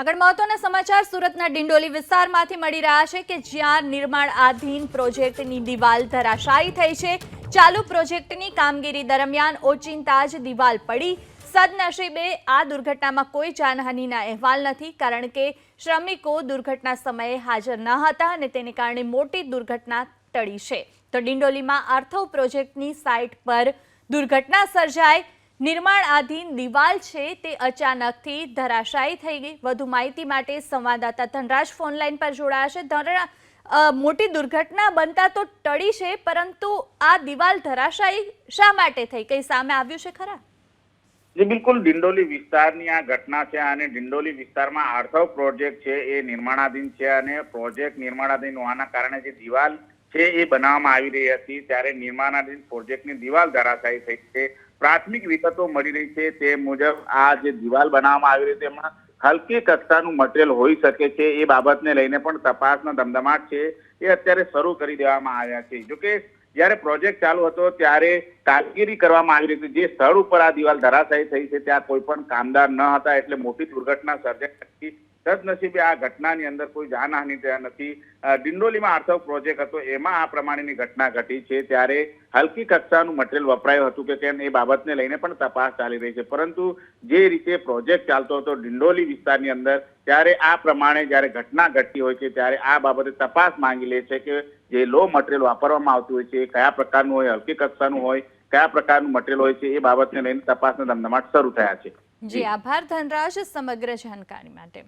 આગળ મહત્વના સમાચાર, સુરતના ડિંડોલી વિસ્તારમાંથી મળી રહ્યા છે કે જ્યાં નિર્માણાધીન પ્રોજેક્ટની દિવાલ ધરાશાયી થઈ છે. ચાલુ પ્રોજેક્ટની કામગીરી દરમિયાન ઓચિંતા જ દિવાલ પડી. સદનસીબે આ દુર્ઘટનામાં કોઈ જાનહાનિના અહેવાલ નથી, કારણ કે શ્રમિકો દુર્ઘટના સમયે હાજર ન હતા અને તેને કારણે મોટી દુર્ઘટના ટળી છે. તો ડિંડોલીમાં આર્થવ પ્રોજેક્ટની સાઇટ પર દુર્ઘટના સર્જાઈ નિર્માણાધીન દિવાલ છે તે અચાનકથી ધરાશાયી થઈ ગઈ. વધુ માહિતી માટે સંવાદદાતા ધનરાજ ફોનલાઈન પર જોડાયા છે. ધનરા મોટી દુર્ઘટના બનતા તો ટળી છે, પરંતુ આ દિવાલ ધરાશાયી શા માટે થઈ? કઈ સામે આવ્યું છે ખરા? જે, બિલકુલ. ડિંડોલી વિસ્તારની આ ઘટના છે અને ડિંડોલી વિસ્તારમાં આર્થવ પ્રોજેક્ટ છે, એ નિર્માણાધીન છે અને પ્રોજેક્ટ નિર્માણાધીન હોવાના કારણે જે દિવાલ છે એ બનાવવામાં આવી રહી હતી, ત્યારે નિર્માણાધીન પ્રોજેક્ટની દિવાલ ધરાશાયી થઈ છે. પ્રાથમિક વિગતો મળી રહી છે તે મુજબ આ જે દિવાલ બનાવવામાં આવી રહી એમાં હલકી કક્ષાનું મટીરિયલ હોઈ શકે છે, એ બાબતને લઈને પણ તપાસનો ધમધમાટ છે. એ અત્યારે શરૂ કરી દેવામાં આવ્યા છે. જોકે જ્યારે પ્રોજેક્ટ ચાલુ હતો, ત્યારે કામગીરી કરવામાં આવી રહી હતી. જે સ્થળ ઉપર આ દિવાલ ધરાશાયી થઈ છે, ત્યાં કોઈ પણ કામદાર ન હતા, એટલે મોટી દુર્ઘટના સર્જાઈ હતી. સદનસીબે આ ઘટનાની અંદર કોઈ જાનહાનિ થયા નથી. ડિંડોલીમાં આર્થવ પ્રોજેક્ટ હતો, એમાં આ પ્રમાણેની ઘટના ઘટી છે. ત્યારે હલકી કક્ષાનું મટીરિયલ વપરાયું હતું કે કેમ એ બાબતને લઈને પણ તપાસ ચાલી રહી છે. પરંતુ જે રીતે પ્રોજેક્ટ ચાલતો હતો ડિંડોલી વિસ્તારની અંદર, ત્યારે આ પ્રમાણે જ્યારે ઘટના ઘટતી હોય છે, ત્યારે આ બાબતે તપાસ માંગી લે છે કે જે લો મટીરિયલ વાપરવામાં આવતું હોય છે, એ કયા પ્રકારનું હોય, હલકી કક્ષાનું હોય, કયા પ્રકારનું મટીરિયલ હોય છે, એ બાબતને લઈને તપાસના ધમધમાટ શરૂ થયા છે. જી, આભાર ધનરાજ, સમગ્ર જાણકારી માટે.